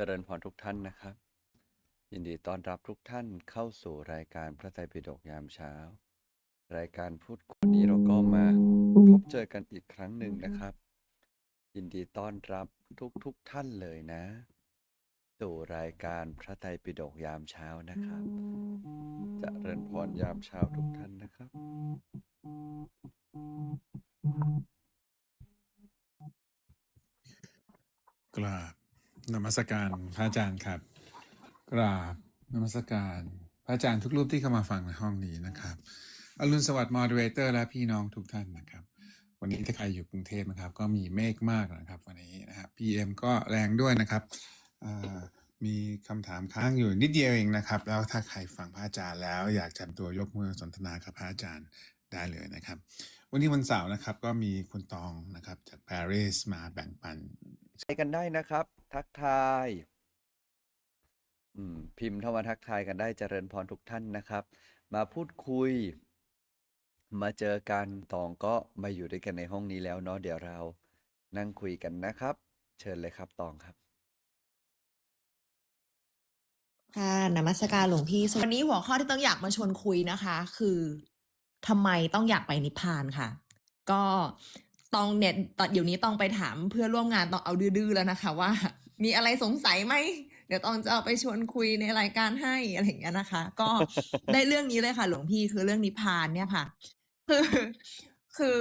เจริญพรทุกท่านนะครับ ยินดีต้อนรับทุกท่านเข้าสู่รายการพระไตรปิฎกยามเช้า รายการพูดคุยนี้เราก็มาพบเจอกันอีกครั้งหนึ่งนะครับ ยินดีต้อนรับทุกทุกท่านเลยนะ สู่รายการพระไตรปิฎกยามเช้านะครับเจริญพรยามเช้าทุกท่านนะครับกราบ นมัสการพระอาจารย์ครับ กราบนมัสการพระอาจารย์ทุกรูปที่เข้ามาฟังในห้องนี้นะครับอรุณสวัสดิ์มอดเรเตอร์และพี่น้องทุกท่านนะครับ วันนี้ถ้าใครอยู่กรุงเทพนะครับ ก็มีเมฆมากนะครับวันนี้นะครับ PM ก็แรงด้วยนะครับมีคำถามค้างอยู่นิดเดียวเองนะครับ แล้วถ้าใครฟังพระอาจารย์แล้วอยากจะตัวยกมือสนทนากับพระอาจารย์ได้เลยนะครับ วันนี้วันเสาร์นะครับก็มีคุณตองนะครับจากปารีสมาแบ่งปันใช้กันได้นะครับ ทักทายพิมพ์เข้ามาทักทายกันได้เจริญพรทุกท่านนะครับ มาพูดคุย มาเจอกันตองก็มาอยู่ด้วยกันในห้องนี้แล้วเนาะเดี๋ยวเรานั่งคุยกันนะครับ เชิญเลยครับตองครับ ค่ะนมัสการหลวงพี่วันนี้หัวข้อที่ต้องอยากมาชวนคุยนะคะ คือทำไมต้องอยากไปนิพพานค่ะ ก็ ตองเนี่ยตอนเดี๋ยวนี้ต้องไปถามเพื่อนร่วมงานต้องเอาดื้อๆแล้วนะคะว่า มีอะไรสงสัยไหมเดี๋ยวตองจะเอาไปชวนคุยในรายการให้อะไรอย่างเงี้ยนะคะ ก็ได้เรื่องนี้เลยค่ะ หลวงพี่คือเรื่องนิพานเนี่ยค่ะ คือคือ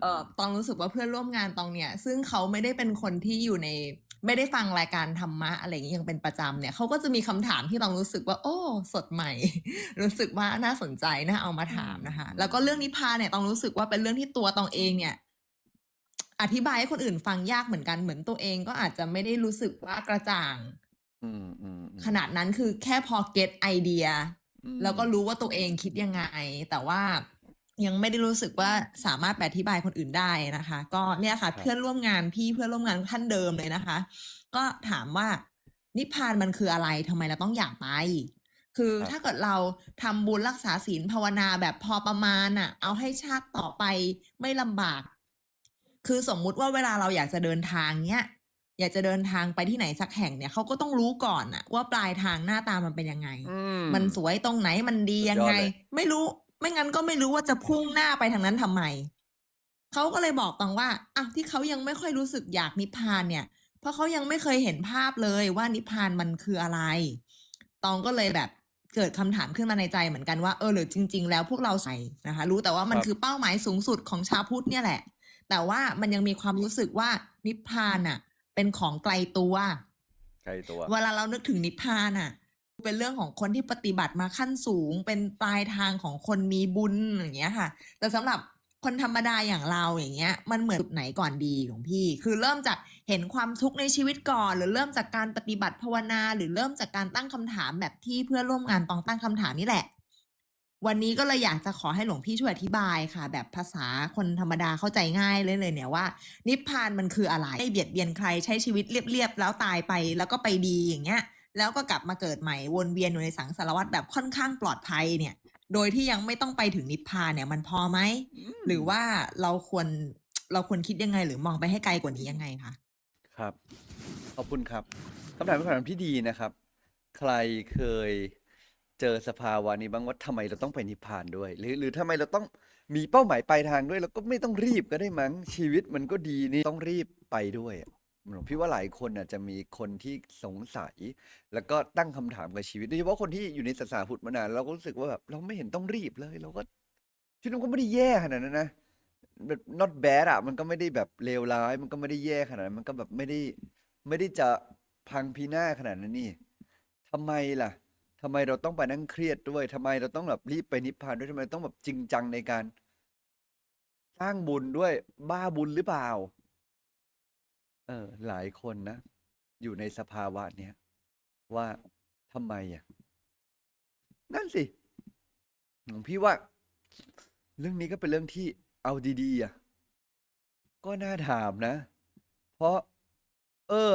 เอ่อตองรู้สึกว่าเพื่อนร่วมงานตองเนี่ย ซึ่งเขาไม่ได้เป็นคนที่อยู่ในไม่ได้ฟังรายการธรรมะอะไรอย่างนี้ยังเป็นประจำเนี่ยเขาก็จะมีคำถามที่ตองรู้สึกว่า โอ้ สดใหม่ รู้สึกว่าน่าสนใจน่าเอามาถามนะคะ แล้วก็เรื่องนิพพานเนี่ยตองรู้สึกว่าเป็นเรื่องที่ตัวตองเองเนี่ย อธิบายให้คนอื่นฟังยากเหมือนกันเหมือนตัวเองก็อาจจะไม่ได้รู้สึกว่ากระจ่างอืมอืมอืมขนาดนั้นคือแค่พอเก็ตไอเดียอืมแล้วก็รู้ว่าตัวเองคิดยังไง แต่ว่ายังไม่ได้รู้สึกว่าสามารถไปอธิบายคนอื่นได้นะคะ ก็เนี่ยค่ะ เพื่อนร่วมงานพี่เพื่อนร่วมงานท่านเดิมเลยนะคะ ก็ถามว่านิพพานมันคืออะไรทำไมเราต้องอยากไป คือถ้าเกิดเราทำบุญรักษาศีลภาวนาแบบพอประมาณอะเอาให้ชาติต่อไปไม่ลำบาก คือสมมุติว่าเวลาเราอยากจะเดินทางเนี้ยอยากจะเดินทางไปที่ไหนสักแห่งเนี่ยเขาก็ต้องรู้ก่อนอะว่าปลายทางหน้าตามันเป็นยังไงอืมมันสวยตรงไหนมันดียังไงสุดยอดเลยไม่รู้ไม่งั้นก็ไม่รู้ว่าจะพุ่งหน้าไปทางนั้นทำไมเขาก็เลยบอกตองว่าอะที่เขายังไม่ค่อยรู้สึกอยากนิพพานเนี่ย เพราะเขายังไม่เคยเห็นภาพเลยว่านิพพานมันคืออะไร ตองก็เลยแบบเกิดคำถามขึ้นมาในใจเหมือนกันว่าเออหรือจริง ๆ แล้วพวกเราใส่นะคะ รู้แต่ว่ามันครับคือเป้าหมายสูงสุดของชาวพุทธเนี่ยแหละ แต่ว่ามันยังมีความรู้สึกว่านิพพานอะ เป็นของไกลตัวใกล้ตัว เวลาเรานึกถึงนิพพานอะ เป็นเรื่องของคนที่ปฏิบัติมาขั้นสูง เป็นปลายทางของคนมีบุญอย่างเงี้ยค่ะ แต่สำหรับคนธรรมดาอย่างเราอย่างเงี้ย มันเหมือนจุดไหนก่อนดีของพี่ คือเริ่มจากเห็นความทุกข์ในชีวิตก่อน หรือเริ่มจากการปฏิบัติภาวนา หรือเริ่มจากการตั้งคำถามแบบที่เพื่อนร่วมงานตองตั้งคำถามนี่แหละ วันนี้ก็เลยอยากจะขอให้หลวงพี่ช่วยอธิบายค่ะ แบบภาษาคนธรรมดาเข้าใจง่ายเลยเลยเนี่ยว่า นิพพานมันคืออะไรไม่เบียดเบียนใครใช้ชีวิตเรียบๆแล้วตายไปแล้วก็ไปดีอย่างเงี้ย แล้วก็กลับมาเกิดใหม่วนเวียนอยู่ในสังสารวัฏแบบค่อนข้างปลอดภัยเนี่ย โดยที่ยังไม่ต้องไปถึงนิพพานเนี่ยมันพอไหมหรือว่าเราควรเราควรคิดยังไง หรือมองไปให้ไกลกว่านี้ยังไงคะครับขอบคุณครับคำถามเป็นคำถามที่ดีนะครับ ใครเคย เจอสภาวะนี้บ้างว่าทำไมเราต้องไปนิพพานด้วย หรือหรือทำไมเราต้องมีเป้าหมายปลายทางด้วยแล้วก็ไม่ต้องรีบก็ได้มั้งชีวิตมันก็ดีนี่ต้องรีบไปด้วยหลวงพี่ว่าหลายคนอะจะมีคนที่สงสัย แล้วก็ตั้งคำถามกับชีวิตโดยเฉพาะคนที่อยู่ในศาสนาพุทธมานานเราก็รู้สึกว่าแบบเราไม่เห็นต้องรีบเลยเราก็ชีวิตมันก็ไม่ได้แย่ขนาดนั้นนะแบบ not bad อะมันก็ไม่ได้แบบเลวร้าย มันก็ไม่ได้แย่ขนาดนั้นมันก็แบบไม่ได้ไม่ได้จะพังพินาศขนาดนั้นนี่ทำไมล่ะ ทำไมเราต้องไปนั่งเครียดด้วยทำไมเราต้องแบบรีบไปนิพพานด้วยทำไมต้องแบบจริงจังในการ สร้างบุญด้วยบ้าบุญหรือเปล่า เออ หลายคนนะ อยู่ในสภาวะเนี้ยว่าทำไมอะ นั่นสิหลวงพี่ว่า เรื่องนี้ก็เป็นเรื่องที่เอาดีๆอะก็น่าถามนะ เพราะ เออ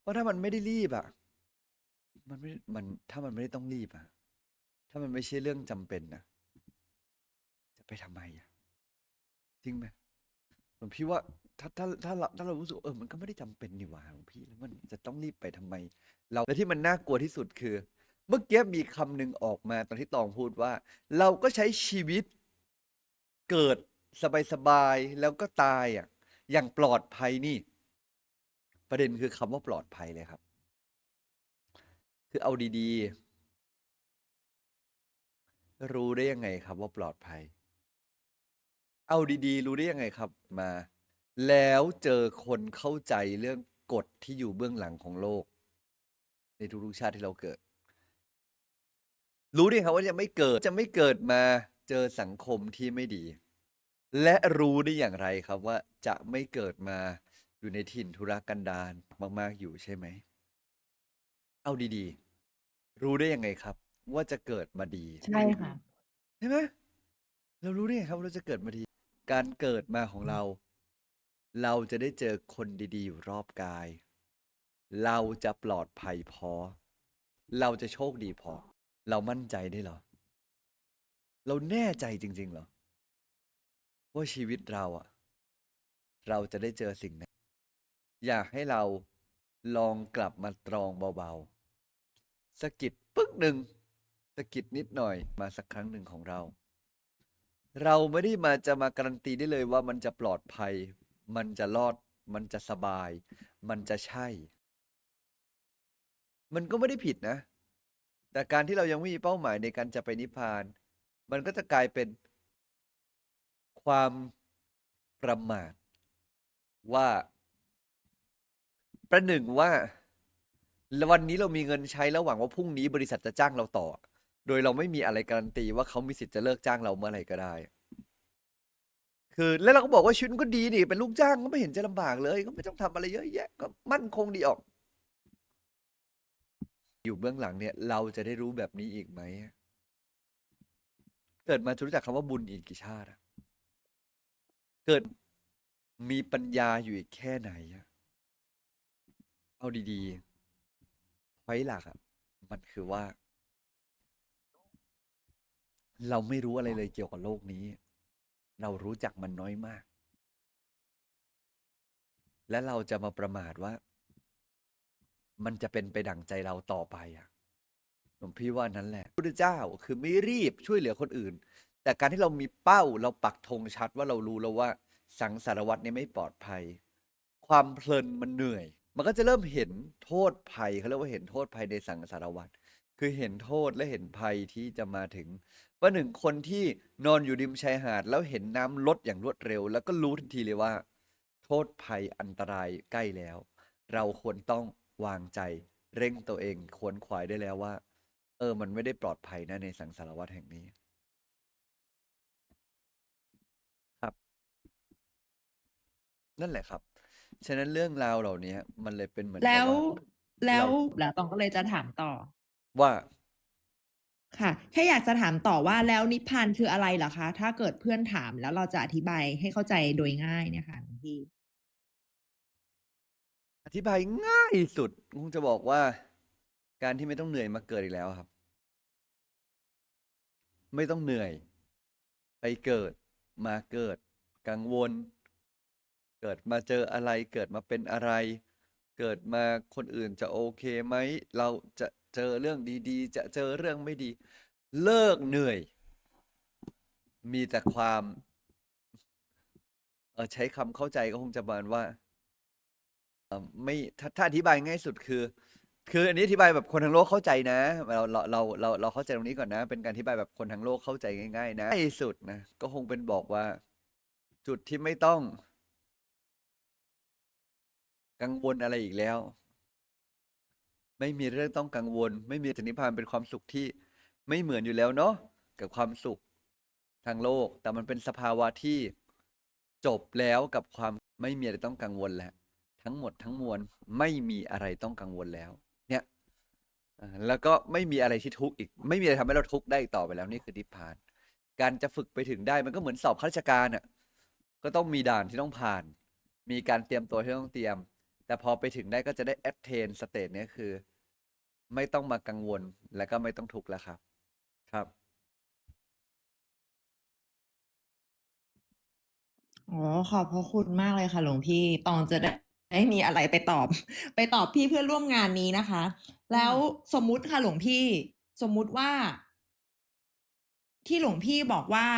เพราะถ้ามันไม่ได้รีบอะ มันไม่ มัน ถ้ามันไม่ได้ต้องรีบอะถ้ามันไม่ใช่เรื่องจำเป็นนะจะไปทำไมอะจริงไหมผมพี่ว่า ถ้าถ้าถ้าเราถ้าเรารู้สึกเออมันก็ไม่ได้จำเป็นนี่หว่าหลวงพี่แล้วมันจะต้องรีบไปทำไม เราและที่มันน่ากลัวที่สุดคือ เมื่อกี้มีคำหนึ่งออกมาตอนที่ตองพูดว่า เราก็ใช้ชีวิต เกิดสบายๆแล้วก็ตายอะอย่างปลอดภัยนี่ ประเด็นคือคำว่าปลอดภัยเลยครับ คือเอาดีๆ รู้ได้ยังไงครับว่าปลอดภัย เอาดีๆ รู้ได้ยังไงครับมา แล้วเจอคนเข้าใจเรื่องกฎที่อยู่เบื้องหลังของโลก ในทุกๆชาติที่เราเกิด รู้ได้ครับว่าจะไม่เกิดจะไม่เกิดมาเจอสังคมที่ไม่ดี และรู้ได้อย่างไรครับว่าจะไม่เกิดมาอยู่ในถิ่นธุรกันดารมาก ๆ อยู่ใช่ไหม เอาดี ๆ รู้ได้ยังไงครับว่าจะเกิดมาดี ใช่ค่ะ ใช่ไหม เรารู้ได้ไงครับว่าเราจะเกิดมาดี การเกิดมาของเรา เราจะได้เจอคนดี ๆ อยู่รอบกาย เราจะปลอดภัยพอ เราจะโชคดีพอ เรามั่นใจได้เหรอ เราแน่ใจจริง ๆ เหรอ ว่าชีวิตเราอะเราจะได้เจอสิ่งนั้น อยากให้เรา ลองกลับมาตรองเบาๆสะกิดปึ๊กหนึ่งสะกิดนิดหน่อยมาสักครั้งหนึ่งของเรา เราไม่ได้มาจะมาการันตีได้เลยว่ามันจะปลอดภัย มันจะรอด มันจะสบาย มันจะใช่ มันก็ไม่ได้ผิดนะ แต่การที่เรายังไม่มีเป้าหมายในการจะไปนิพพาน มันก็จะกลายเป็น ความประมาทว่า ประหนึ่งว่าวันนี้เรามีเงินใช้แล้วหวังว่าพรุ่งนี้บริษัทจะจ้างเราต่อ โดยเราไม่มีอะไรการันตีว่าเขามีสิทธิ์จะเลิกจ้างเราเมื่อไหร่ก็ได้ คือแล้วเราก็บอกว่าชีวิตมันก็ดีนี่เป็นลูกจ้างก็ไม่เห็นจะลำบากเลย ก็ไม่ต้องทำอะไรเยอะแยะ ก็มั่นคงดีออก อยู่เบื้องหลังเนี่ย เราจะได้รู้แบบนี้อีกไหมเกิดมาจะรู้จักคำว่าบุญอีกกี่ชาติเกิดมีปัญญาอยู่อีกแค่ไหนอะ เอาดีๆไว้หลักอะมันคือว่า เราไม่รู้อะไรเลยเกี่ยวกับโลกนี้ เรารู้จักมันน้อยมาก และเราจะมาประมาทว่า มันจะเป็นไปดั่งใจเราต่อไปอะหลวงพี่ว่านั้นแหละพระเจ้าคือไม่รีบช่วยเหลือคนอื่น แต่การที่เรามีเป้าเราปักธงชัดว่าเรารู้แล้วว่าสังสารวัตนี้ไม่ปลอดภัย ความเพลินมันเหนื่อย มันก็จะเริ่มเห็นโทษภัยเขาเรียกว่าเห็นโทษภัยในสังสารวัตคือเห็นโทษและเห็นภัยที่จะมาถึงว่าหนึ่งคนที่นอนอยู่ริมชายหาด แล้วเห็นน้ำลดอย่างรวดเร็ว แล้วก็รู้ทันทีเลยว่า โทษภัยอันตรายใกล้แล้ว เราควรต้องวางใจเร่งตัวเองควรขวายได้แล้วว่า เออ มันไม่ได้ปลอดภัยนะในสังสารวัฏแห่งนี้ครับนั่นแหละครับ ฉะนั้นเรื่องราวเหล่านี้มันเลยเป็นเหมือนกับแล้วว่าแล้วเราแล้วตองก็เลยจะถามต่อ ว่าค่ะแค่อยากจะถามต่อว่าแล้วนิพพานคืออะไรเหรอคะ ถ้าเกิดเพื่อนถามแล้วเราจะอธิบายให้เข้าใจโดยง่ายเนี่ยค่ะหลวงพี่อธิบายง่ายสุดคงจะบอกว่า การที่ไม่ต้องเหนื่อยมาเกิดอีกแล้วครับ ไม่ต้องเหนื่อย ไปเกิดมาเกิด กังวล เกิดมาเจออะไร เกิดมาเป็นอะไร เกิดมาคนอื่นจะโอเคไหม เราจะเจอเรื่องดีๆ จะเจอเรื่องไม่ดี เลิกเหนื่อย มีแต่ความเออใช้คำเข้าใจก็คงจะประมาณว่าไม่ถ้าถ้าอธิบายง่ายสุดคือ คืออันนี้อธิบายแบบคนทั้งโลกเข้าใจนะ เราเราเราเราเราเข้าใจตรงนี้ก่อนนะ เป็นการอธิบายแบบคนทั้งโลกเข้าใจง่าย ๆ นะง่ายสุดนะก็คงเป็นบอกว่า จุดที่ไม่ต้อง กังวลอะไรอีกแล้ว ไม่มีเรื่องต้องกังวล ไม่มีสันนิพพานเป็นความสุขที่ไม่เหมือนอยู่แล้วเนาะกับความสุขทางโลก แต่มันเป็นสภาวะที่จบแล้วกับความไม่มีอะไรต้องกังวลแล้วทั้งหมดทั้งมวลไม่มีอะไรต้องกังวลแล้ว เนี่ยแล้วก็ไม่มีอะไรที่ทุกข์อีก ไม่มีอะไรทำให้เราทุกข์ได้อีกต่อไปแล้วนี่คือนิพพาน การจะฝึกไปถึงได้มันก็เหมือนสอบข้าราชการอะก็ต้องมีด่านที่ต้องผ่าน มีการเตรียมตัวที่ต้องเตรียม แต่พอไปถึงได้ก็จะได้ attain สเตจเนี้ยคือ ไม่ต้องมากังวลและก็ไม่ต้องทุกข์แล้วครับ ครับอ๋อขอบพระคุณมากเลยค่ะหลวงพี่ตองจะได้ได้มีอะไรไปตอบ ไปตอบพี่เพื่อนร่วมงานนี้นะคะอืแล้วมสมมุติค่ะหลวงพี่ สมมุติว่า ที่หลวงพี่บอกว่า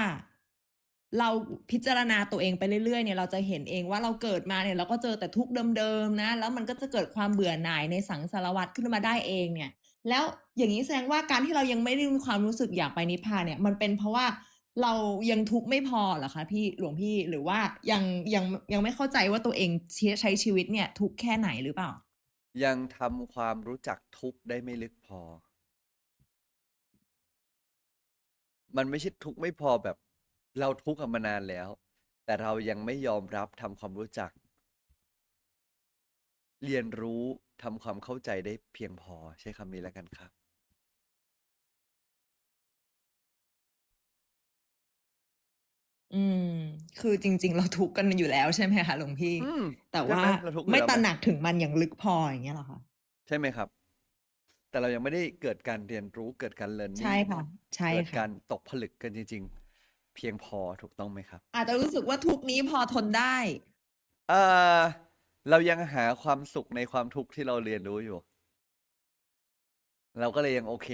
เราพิจารณาตัวเองไปเรื่อยๆเนี่ยเราจะเห็นเองว่าเราเกิดมาเนี่ยเราก็เจอแต่ทุกข์เดิมๆนะ แล้วมันก็จะเกิดความเบื่อหน่ายในสังสารวัฏขึ้นมาได้เองเนี่ย แล้วอย่างงี้แสดงว่าการที่เรายังไม่ได้มีความรู้สึกอยากไปนิพพานเนี่ย มันเป็นเพราะว่าเรายังทุกข์ไม่พอเหรอคะพี่หลวงพี่หรือว่ายังยังยังไม่เข้าใจว่าตัวเองเชียใช้ชีวิตเนี่ย ทุกข์แค่ไหนหรือเปล่า?ยังทำความรู้จักทุกข์ได้ไม่ลึกพอ มันไม่ใช่ทุกข์ไม่พอแบบ เราทุกข์อะมานานแล้ว แต่เรายังไม่ยอมรับทำความรู้จัก เรียนรู้ทำความเข้าใจได้เพียงพอใช้คำนี้แล้วกันครับ อืม คือจริง ๆ เราทุกข์กันอยู่แล้วใช่ไหมคะหลวงพี่?อืมแต่ใช่ว่าไหมเราทุกข์อไม่ยู่แล้วตไหระม?หนักถึงมันอย่างลึกพออย่างเงี้ยเหรอคะ?ใช่ไหมครับ?แต่เรายังไม่ได้เกิดการเรียนรู้เกิดการใช่ learning ค่ะ ใช่เกิดค่ะ การตกผลึกกันจริงๆ เพียงพอถูกต้องไหมครับ?อาจจะรู้สึกว่าทุกข์นี้พอทนได้ เอ่อ เรายังหาความสุขในความทุกข์ที่เราเรียนรู้อยู่ เราก็เลยยังโอเค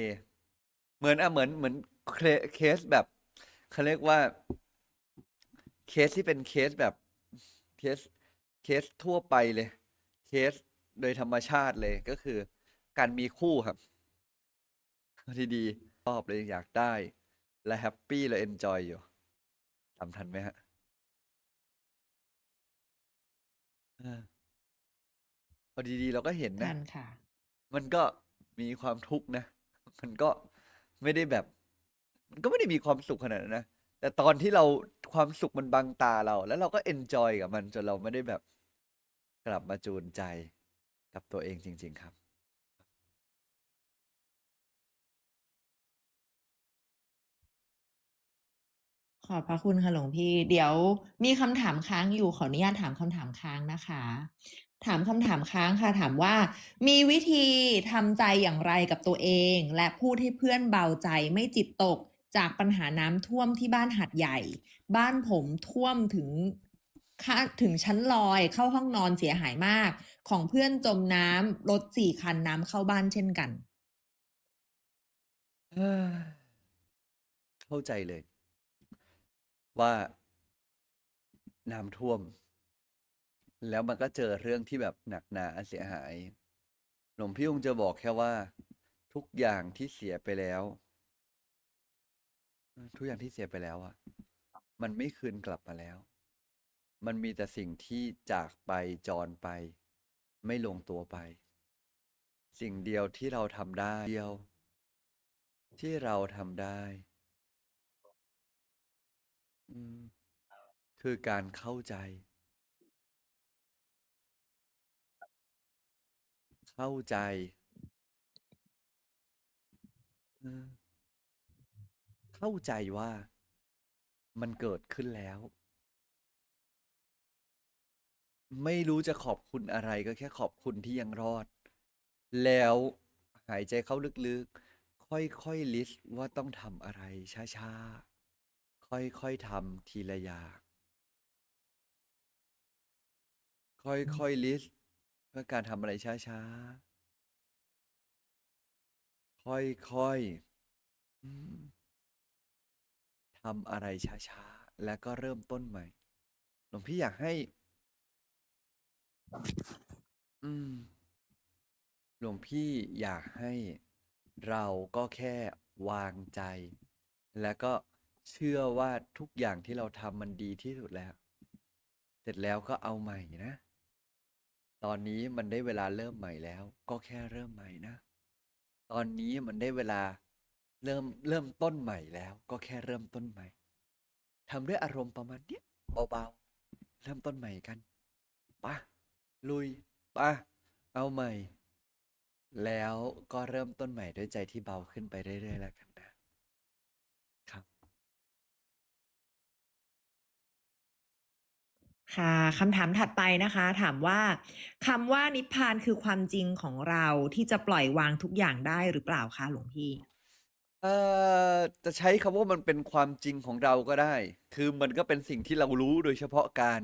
เหมือนอะเหมือนเหมือนเคเคสแบบเขาเรียกว่า เคสที่เป็นเคสแบบเคสเคสทั่วไปเลย เคสโดยธรรมชาติเลยก็คือ การมีคู่ครับที่ดีชอบเลยอยากได้ และแฮปปีและเอนจอยอยู่ ตามทันไหมครับ?เออ พอดี ๆ เราก็เห็นทันะ นค่ะ มันก็มีความทุกข์นะ มันก็ไม่ได้แบบ มันก็ไม่ได้มีความสุขขนาดนั้นนะ แต่ตอนที่เรา ความสุขมันบังตาเรา แล้วเราก็เอนจอยกับมันจนเราไม่ได้แบบ กลับมาจูนใจกับตัวเองจริง ๆ ครับ ขอบพระคุณค่ะหลวงพี่ เดี๋ยวมีคำถามค้างอยู่ขออนุญาตถามคำถามค้างนะคะ ถามคำถามค้างค่ะ ถามว่า มีวิธีทำใจอย่างไรกับตัวเอง และพูดให้เพื่อนเบาใจไม่จิตตกจากปัญหาน้ำท่วมที่บ้านหาดใหญ่ บ้านผมท่วมถึงค่าถึงชั้นลอยเข้าห้องนอนเสียหายมาก ของเพื่อนจมน้ำรถ4คันน้ำเข้าบ้านเช่นกัน เข้าใจเลย ว่าน้ำท่วม แล้วมันก็เจอเรื่องที่แบบหนักหนาเสียหาย หลวงพี่คงจะบอกแค่ว่า ทุกอย่างที่เสียไปแล้ว ทุกอย่างที่เสียไปแล้วอะมันไม่คืนกลับมาแล้ว มันมีแต่สิ่งที่จากไปจรไป ไม่ลงตัวไป สิ่งเดียวที่เราทำได้เดียว ที่เราทำได้ อืม คือการเข้าใจ เข้าใจ เออ เข้าใจว่า มันเกิดขึ้นแล้ว ไม่รู้จะขอบคุณอะไร ก็แค่ขอบคุณที่ยังรอด แล้วหายใจเข้าลึก ๆ ค่อย ๆ ลิสต์ว่าต้องทำอะไร ช้า ๆ ค่อยๆทำทีละอย่างค่อยๆลิสต์ว่าการทำอะไรช้าๆ ค่อยๆอืมทำอะไรช้าๆ แล้วก็เริ่มต้นใหม่ หลวงพี่อยากให้ อืม หลวงพี่อยากให้เราก็แค่วางใจ แล้วก็ เชื่อว่าทุกอย่างที่เราทำมันดีที่สุดแล้ว เสร็จแล้วก็เอาใหม่นะ ตอนนี้มันได้เวลาเริ่มใหม่แล้ว ก็แค่เริ่มใหม่นะ ตอนนี้มันได้เวลาเริ่มเริ่มต้นใหม่แล้ว ก็แค่เริ่มต้นใหม่ทำด้วยอารมณ์ประมาณเนี้ยเบาๆเริ่มต้นใหม่กันไปลุยไปเอาใหม่ แล้วก็เริ่มต้นใหม่ด้วยใจที่เบาขึ้นไปเรื่อยๆแล้วกัน ค่ะคำถามถัดไปนะคะ ถามว่าคำว่านิพพานคือความจริงของเราที่จะปล่อยวางทุกอย่างได้หรือเปล่าคะหลวงพี่?เอ่อจะใช้คำว่ามันเป็นความจริงของเราก็ได้ คือมันก็เป็นสิ่งที่เรารู้โดยเฉพาะการ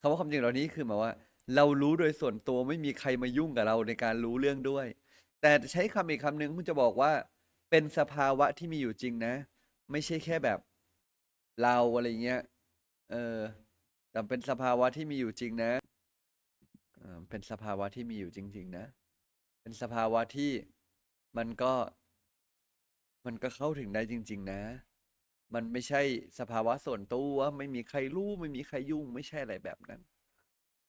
คำว่าความจริงเหล่านี้คือหมายว่า เรารู้โดยส่วนตัวไม่มีใครมายุ่งกับเราในการรู้เรื่องด้วย แต่จะใช้คำอีกคำหนึ่งผมจะบอกว่า เป็นสภาวะที่มีอยู่จริงนะ ไม่ใช่แค่แบบ เราอะไรเงี้ย เออ แต่เป็นสภาวะที่มีอยู่จริงนะเป็นสภาวะที่มีอยู่จริง ๆ นะ เป็นสภาวะที่มันก็มันก็เข้าถึงได้จริง ๆ นะ มันไม่ใช่สภาวะส่วนตัวไม่มีใครรู้ไม่มีใครยุ่งไม่ใช่อะไรแบบนั้น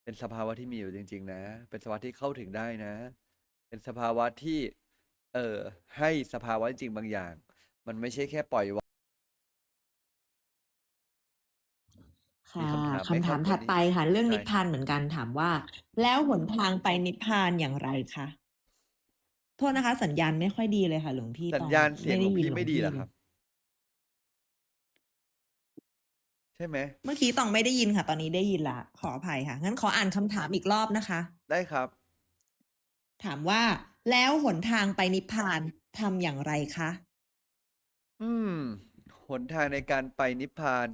เป็นสภาวะที่มีอยู่จริง ๆ นะ เป็นสภาวะที่เข้าถึงได้นะ เป็นสภาวะที่ เอ่อให้สภาวะจริงบางอย่าง มันไม่ใช่แค่ปล่อยวาง ค่ะคำถามไหมคำครัถาบมวัถันดนี้ไปค่ะ เรื่องใช่นิพพานเหมือนกันถามว่า แล้วหนทางไปนิพพานอย่างไรคะโทษนะคะ สัญญาณไม่ค่อยดีเลยค่ะ หลวงพี่สัตญองญาณเสียไม่งหลได้วงยินพี่หลวไม่งดีพี่เหรอเลคยรับ ใช่ไหมเมื่อกี้ตองไม่ได้ยินค่ะ ตอนนี้ได้ยินละขออภัยค่ะงั้นขออ่านคำถามอีกรอบนะคะ ได้ครับ ถามว่า แล้วหนทางไปนิพพานทำอย่างไรคะอืมหนทางในการไปนิพพาน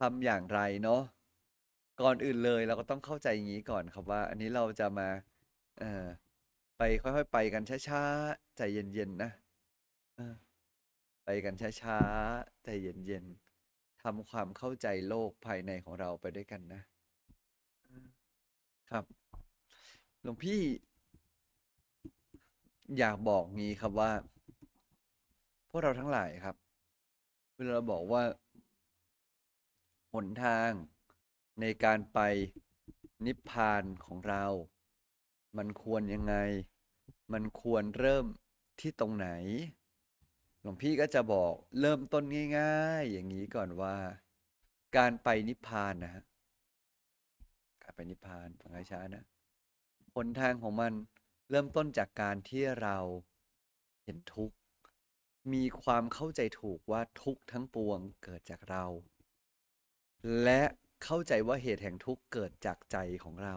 ทำอย่างไรเนาะก่อนอื่นเลยเราก็ต้องเข้าใจอย่างนี้ก่อนครับว่า อันนี้เราจะมา เอ่อไปค่อยๆไปกันช้าๆใจเย็นๆนะเออไปกันช้าๆใจเย็นๆทำความเข้าใจโลกภายในของเราไปด้วยกันนะครับหลวงพี่ อยากบอกงี้ครับว่า พวกเราทั้งหลายครับ เวลาเราบอกว่า หนทางในการไปนิพพานของเรา มันควรยังไง มันควรเริ่มที่ตรงไหน หลวงพี่ก็จะบอกเริ่มต้นง่ายๆ อย่างนี้ก่อนว่า การไปนิพพานนะฮะการไปนิพพานฟังให้ช้านะหนทางของมันเริ่มต้นจากการที่เราเห็นทุกข์ มีความเข้าใจถูกว่าทุกข์ทั้งปวงเกิดจากเรา และเข้าใจว่าเหตุแห่งทุกข์เกิดจากใจของเรา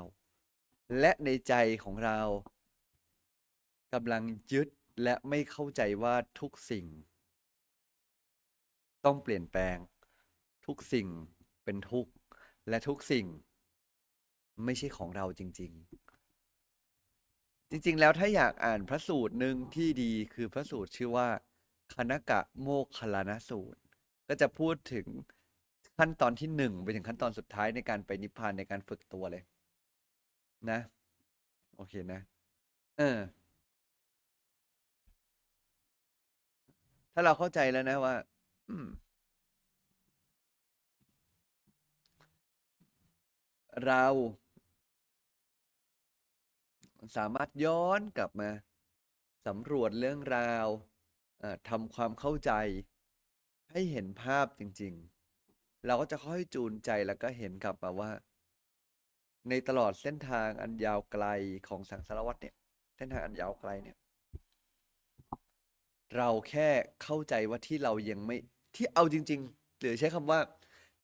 และในใจของเรากำลังยึดและไม่เข้าใจว่าทุกสิ่ง ต้องเปลี่ยนแปลง ทุกสิ่งเป็นทุกข์ และทุกสิ่ง ไม่ใช่ของเราจริง ๆ จริง ๆ แล้วถ้าอยากอ่านพระสูตรหนึ่งที่ดีคือพระสูตรชื่อว่าคณกะโมคคัลลานสูตร ก็จะพูดถึง ขั้นตอนที่หนึ่งไปถึงขั้นตอนสุดท้ายในการไปนิพพานในการฝึกตัวเลย นะ โอเคนะ เออ ถ้าเราเข้าใจแล้วนะว่าเราสามารถย้อนกลับมาสำรวจเรื่องราวทำความเข้าใจ ให้เห็นภาพจริง ๆ เราก็จะค่อยจูนใจแล้วก็เห็นกลับมาว่า ในตลอดเส้นทางอันยาวไกลของสังสารวัฏเนี่ย เส้นทางอันยาวไกลเนี่ย เราแค่เข้าใจว่าที่เรายังไม่ที่เอาจริง ๆ หรือใช้คำว่า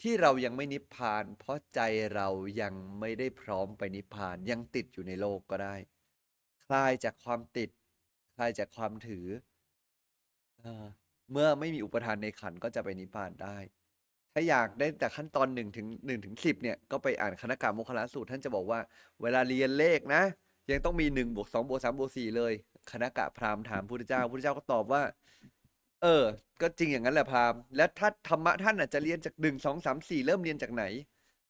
ที่เรายังไม่นิพพาน เพราะใจเรายังไม่ได้พร้อมไปนิพพานยังติดอยู่ในโลกก็ได้ คลายจากความติด คลายจากความถือเอเมื่อไม่มีอุปทานในขันก็จะไปนิพพานได้ ถ้าอยากได้แต่ขั้นตอนหนึ่งถึงหนึ่งถึงสิบเนี่ย ก็ไปอ่านคณกรรมโมคคลาสูตร ท่านจะบอกว่า เวลาเรียนเลขนะ ยังต้องมีหนึ่งบวกสองบวกสามบวกสี่เลย คณกะพราหมณ์ถามพุทธเจ้าพุทธเจ้าก็ตอบว่า เออ ก็จริงอย่างนั้นแหละพราหมณ์และถ้าธรรมะท่านอาจจะเรียนจากหนึ่งสองสามสี่เริ่มเรียนจากไหน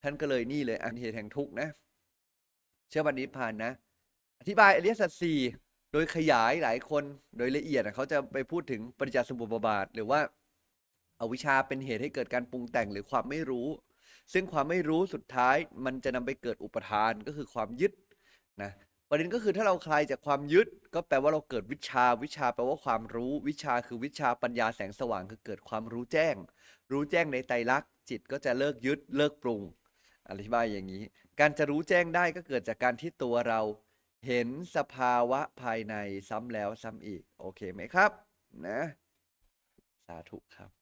ท่านก็เลยนี่เลยอันเหตุแห่งทุกข์นะ เชื่อบันนิพพานนะ อธิบายอริยสัจสี่โดยขยายหลายคนโดยละเอียดอะเขาจะไปพูดถึงปฏิจจสมุปบาทหรือว่า อวิชชาเป็นเหตุให้เกิดการปรุงแต่งหรือความไม่รู้ ซึ่งความไม่รู้สุดท้ายมันจะนำไปเกิดอุปทานก็คือความยึดนะประเด็นก็คือถ้าเราคลายจากความยึด ก็แปลว่าเราเกิดวิชาวิชาแปลว่าความรู้ วิชาคือวิชาปัญญาแสงสว่างคือเกิดความรู้แจ้ง รู้แจ้งในไตรลักษณ์จิตก็จะเลิกยึดเลิกปรุงอธิบายอย่างนี้ การจะรู้แจ้งได้ก็เกิดจากการที่ตัวเราเห็นสภาวะภายในซ้ำแล้วซ้ำอีก โอเคไหมครับ นะ สาธุครับ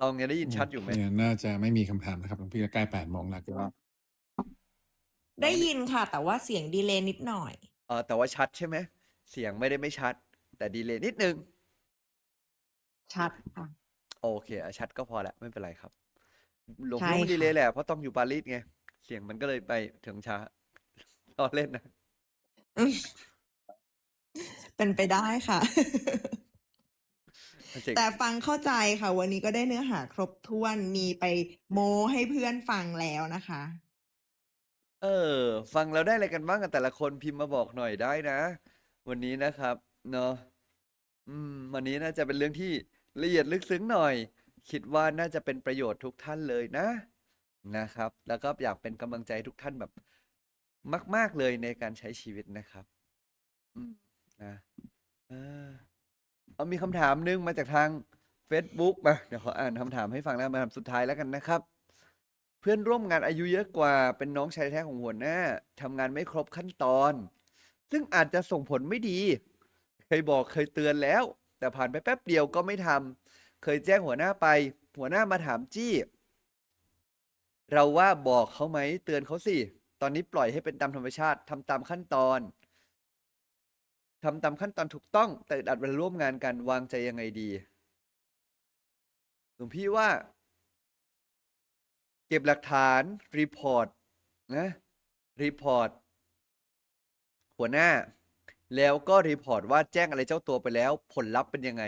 ลองยังได้ยินชัดอยู่ไหม เนี่ยน่าจะไม่มีคำถามนะครับหลวงพี่ใกล้แปดโมงแล้วก็ได้ยินค่ะ แต่ว่าเสียงดีเลย์นิดหน่อย เออแต่ว่าชัดใช่ไหม เสียงไม่ได้ไม่ชัด แต่ดีเลย์นิดนึง ชัดค่ะ โอเคอะชัดก็พอละไม่เป็นไรครับ หลวงใช่พี่ไม่ดีเลย์ค่ะแหละเพราะต้องอยู่ปารีสไง เสียงมันก็เลยไปถึงช้า ล้อเล่นนะอืมเป็นไปได้ค่ะเสียง แต่ฟังเข้าใจค่ะ วันนี้ก็ได้เนื้อหาครบถ้วนมีไปโมให้เพื่อนฟังแล้วนะคะ เออ ฟังแล้วได้อะไรกันบ้างกันแต่ละคนพิมพ์มาบอกหน่อยได้นะ วันนี้นะครับ เนาะอืม วันนี้น่าจะเป็นเรื่องที่ละเอียดลึกซึ้งหน่อย คิดว่าน่าจะเป็นประโยชน์ทุกท่านเลยนะ นะครับ แล้วก็อยากเป็นกำลังใจให้ทุกท่านแบบมาก ๆเลยในการใช้ชีวิตนะครับ อืมนะเออ เอามีคำถามหนึงมาจากทาง Facebook มาเดี๋ยวขออ่านคำถามให้ฟังแล้วมาทำสุดท้ายแล้วกันนะครับ เพื่อนร่วมงานอายุเยอะกว่าเป็นน้องชายแท้ของหัวหน้าทำงานไม่ครบขั้นตอน ซึ่งอาจจะส่งผลไม่ดี เคยบอกเคยเตือนแล้ว แต่ผ่านไปแป๊บเดียวก็ไม่ทำเคยแจ้งหัวหน้าไป หัวหน้ามาถามจี้ เราว่าบอกเขาไหมเตือนเขาสิ ตอนนี้ปล่อยให้เป็นตามธรรมชาติทำตามขั้นตอน ทำตามขั้นตอนถูกต้อง แต่อัดเวลาร่วมงานกันวางใจยังไงดีหลวงพี่ว่า เก็บหลักฐานรีพอร์ตนะรีพอร์ตหัวหน้า แล้วก็รีพอร์ตว่าแจ้งอะไรเจ้าตัวไปแล้ว ผลลัพธ์เป็นยังไง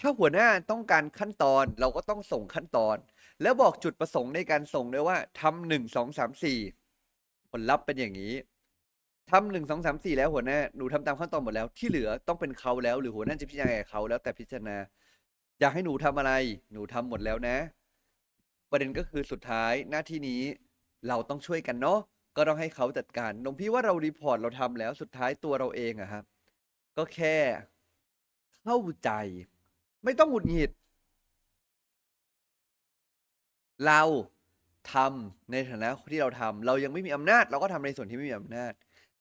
ถ้าหัวหน้าต้องการขั้นตอนเราก็ต้องส่งขั้นตอน แล้วบอกจุดประสงค์ในการส่งด้วยว่าทำหนึ่งสองสามสี่ผลลัพธ์เป็นอย่างนี้ ทำหนึ่งสองสามสี่แล้วหัวหน้าหนูทำตามขั้นตอนหมดแล้ว ที่เหลือต้องเป็นเขาแล้ว หรือหัวหน้าจะพิจารณากับเขาแล้วแต่พิจารณา อยากให้หนูทำอะไร หนูทำหมดแล้วนะ ประเด็นก็คือสุดท้ายหน้าที่นี้เราต้องช่วยกันเนาะก็ต้องให้เขาจัดการหลวงพี่ว่าเรารีพอร์ตเราทำแล้วสุดท้ายตัวเราเองอะครับ ก็แค่เข้าใจ ไม่ต้องหงุดหงิด เราทำในฐานะที่เราทำเรายังไม่มีอำนาจ เราก็ทำในส่วนที่ไม่มีอำนาจ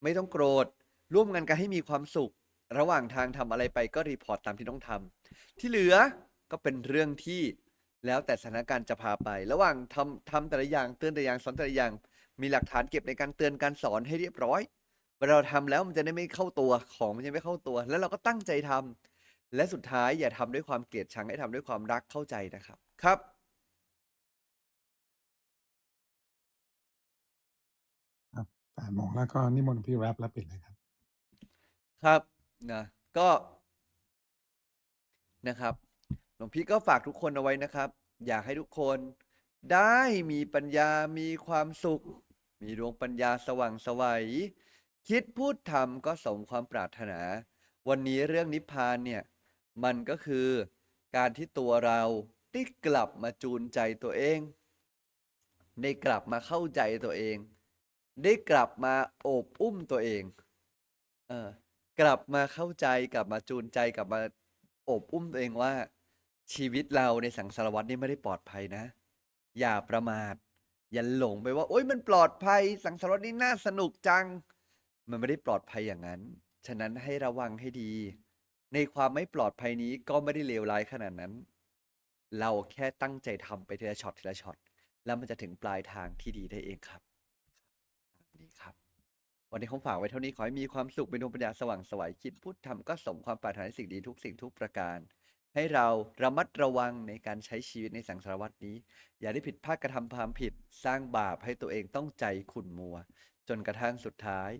ไม่ต้องโกรธ ร่วมงานกันให้มีความสุข ระหว่างทางทำอะไรไปก็รีพอร์ตตามที่ต้องทำที่เหลือก็เป็นเรื่องที่แล้วแต่สถานการณ์จะพาไป ระหว่างทำทำแต่ละอย่างเตือนแต่ละอย่างสอนแต่ละอย่าง มีหลักฐานเก็บในการเตือนการสอนให้เรียบร้อยเวลาเราทำแล้วมันจะได้ไม่เข้าตัวของมันจะไม่เข้าตัว แล้วเราก็ตั้งใจทำและสุดท้ายอย่าทำด้วยความเกลียดชังให้ทำด้วยความรักเข้าใจนะครับครับ แปดโมงแล้วก็นิมนต์พี่แรปแล้วปิดเลยครับ ครับนะก็นะครับหลวงพี่ก็ฝากทุกคนเอาไว้นะครับ อยากให้ทุกคนได้มีปัญญามีความสุข มีดวงปัญญาสว่างไสวัย คิดพูดทำก็สมความปรารถนา วันนี้เรื่องนิพพานเนี่ย มันก็คือการที่ตัวเราได้กลับมาจูนใจตัวเอง ได้กลับมาเข้าใจตัวเอง ได้กลับมาโอบอุ้มตัวเอง เออ กลับมาเข้าใจกลับมาจูนใจกลับมาโอบอุ้มตัวเองว่า ชีวิตเราในสังสารวัฏนี่ไม่ได้ปลอดภัยนะ อย่าประมาท อย่าหลงไปว่า โอ๊ยมันปลอดภัย สังสารวัฏนี่น่าสนุกจัง มันไม่ได้ปลอดภัยอย่างนั้น ฉะนั้นให้ระวังให้ดี ในความไม่ปลอดภัยนี้ก็ไม่ได้เลวร้ายขนาดนั้น เราแค่ตั้งใจทำไปทีละช็อตทีละช็อตแล้วมันจะถึงปลายทางที่ดีได้เองครับ วันนี้ผมฝากไว้เท่านี้ขอให้มีความสุขเป็นดวงปัญญาสว่างไสวยคิดพูดทำก็สมความปรารถนาในสิ่งดีทุกสิ่งทุกประการ ให้เราระมัดระวังในการใช้ชีวิตในสังสารวัตนี้ อย่าได้ผิดพลาดกระทำความผิด สร้างบาปให้ตัวเองต้องใจขุ่นมัว จนกระทั่งสุดท้าย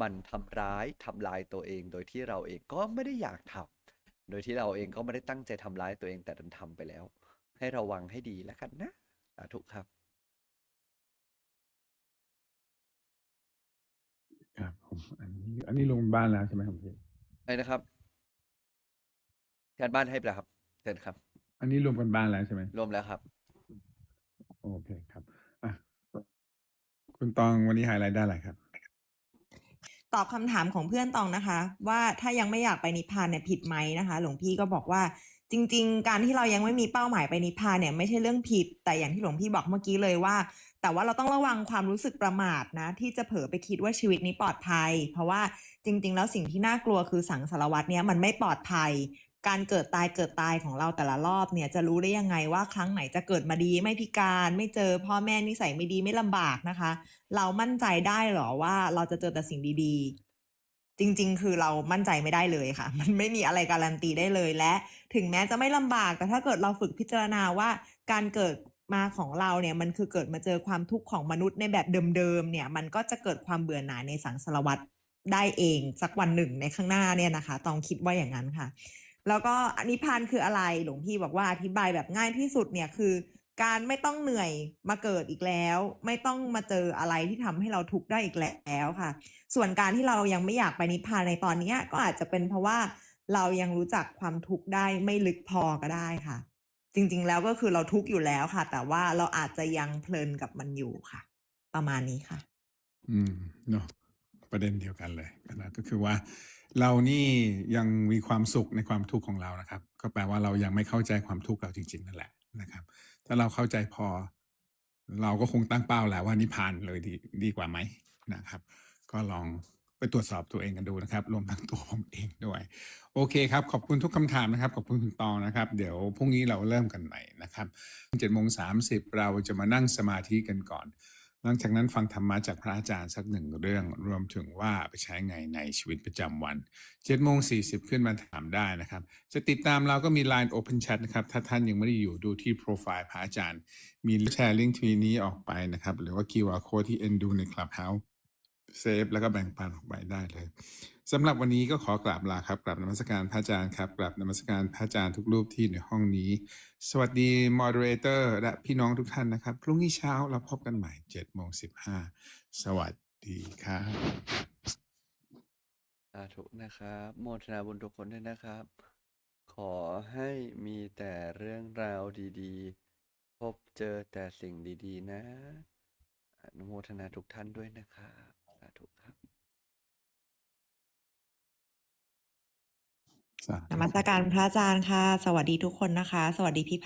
มันทำร้ายทำลายตัวเอง โดยที่เราเองก็ไม่ได้อยากทำโดยที่เราเองก็ไม่ได้ตั้งใจทำร้ายตัวเองแต่ดันทำไปแล้ว ให้ระวังให้ดีแล้วกันนะสาธุครับ ครับผมอันนี้อันนี้ลงบ้านแล้วใช่ไหมครับพี่อะไรนะครับการบ้านให้ไปแล้วครับเชิญครับ อันนี้รวมกันบ้านแล้วใช่ไหมรวมแล้วครับ โอเคครับอะคุณตองวันนี้ไฮไลท์ได้อะไรครับ ตอบคำถามของเพื่อนตองนะคะ ว่าถ้ายังไม่อยากไปนิพพานเนี่ยผิดไหมนะคะ หลวงพี่ก็บอกว่า จริง ๆ การที่เรายังไม่มีเป้าหมายไปนิพพานเนี่ยไม่ใช่เรื่องผิด แต่อย่างที่หลวงพี่บอกเมื่อกี้เลยว่า แต่ว่าเราต้องระวังความรู้สึกประมาทนะ ที่จะเผลอไปคิดว่าชีวิตนี้ปลอดภัย เพราะว่าจริง ๆ แล้วสิ่งที่น่ากลัวคือสังสารวัตรเนี่ยมันไม่ปลอดภัย การเกิดตายเกิดตายของเราแต่ละรอบเนี่ยจะรู้ได้ยังไงว่าครั้งไหนจะเกิดมาดีไม่พิการ ไม่เจอพ่อแม่นิสัยไม่ดีไม่ลำบากนะคะ เรามั่นใจได้หรอว่าเราจะเจอแต่สิ่งดีๆ จริง ๆ คือเรามั่นใจไม่ได้เลยค่ะ มันไม่มีอะไรการันตีได้เลยและ ถึงแม้จะไม่ลำบาก แต่ถ้าเกิดเราฝึกพิจารณาว่าการเกิดมาของเราเนี่ยมันคือเกิดมาเจอความทุกข์ของมนุษย์ในแบบเดิมๆเนี่ยมันก็จะเกิดความเบื่อหน่ายในสังสารวัฏได้เองสักวันหนึ่งในข้างหน้าเนี่ยนะคะต้องคิดว่าอย่างนั้นค่ะ แล้วก็อนิพพานคืออะไรหลวงพี่บอกว่าอธิบายแบบง่ายที่สุดเนี่ยคือ การไม่ต้องเหนื่อยมาเกิดอีกแล้ว ไม่ต้องมาเจออะไรที่ทำให้เราทุกข์ได้อีกแล้วค่ะ ส่วนการที่เรายังไม่อยากไปนิพพานในตอนนี้ก็อาจจะเป็นเพราะว่าเรายังรู้จักความทุกข์ได้ไม่ลึกพอก็ได้ค่ะ จริง ๆ แล้วก็คือเราทุกข์อยู่แล้วค่ะ แต่ว่าเราอาจจะยังเพลินกับมันอยู่ค่ะ ประมาณนี้ค่ะ อืมเนาะประเด็นเดียวกันเลยนะก็คือว่า เรานี่ยังมีความสุขในความทุกข์ของเรานะครับ ก็แปลว่าเรายังไม่เข้าใจความทุกข์เราจริง ๆ นั่นแหละนะครับ ถ้าเราเข้าใจพอ เราก็คงตั้งเป้าแหละว่านิพพานเลยดีดีกว่าไหมนะครับ ก็ลองไปตรวจสอบตัวเองกันดูนะครับ รวมทั้งตัวผมเองด้วย โอเคครับ ขอบคุณทุกคำถามนะครับ ขอบคุณคุณตองนะครับ เดี๋ยวพรุ่งนี้เราเริ่มกันใหม่นะครับเจ็ดโมงสามสิบเราจะมานั่งสมาธิกันก่อน หลังจากนั้นฟังธรรมะจากพระอาจารย์สักหนึ่งเรื่อง รวมถึงว่าไปใช้ไงในชีวิตประจำวัน7จ็ดโมงสีขึ้นมาถามได้นะครับ จะติดตามเราก็มี Line Open Chat นะครับ ถ้าท่านยังไม่ได้อยู่ดูที่โปรไฟล์พระอาจารย์ มีแชร์ลิงก์ทีนี้ออกไปนะครับ หรือว่า QR Code ที่เอ็นดูใน Clubhouse เซฟแล้วก็แบ่งปันออกไปได้เลย สำหรับวันนี้ก็ขอกราบลาครับกราบนมัสการพระอาจารย์ครับกราบนมัสการพระอาจารย์ทุกรูปที่ในห้องนี้ สวัสดีมอดเรเตอร์และพี่น้องทุกท่านนะครับ พรุ่งนี้เช้าเราพบกันใหม่7โมง15สวัสดีครับสาธุนะครับ โมทนาบุญทุกคนด้วยนะครับ ขอให้มีแต่เรื่องราวดีๆ พบเจอแต่สิ่งดีๆ นะอนุโมทนาทุกท่านด้วยนะครับ นมัสการพระอาจารย์ค่ะ สวัสดีทุกคนนะคะ สวัสดีพี่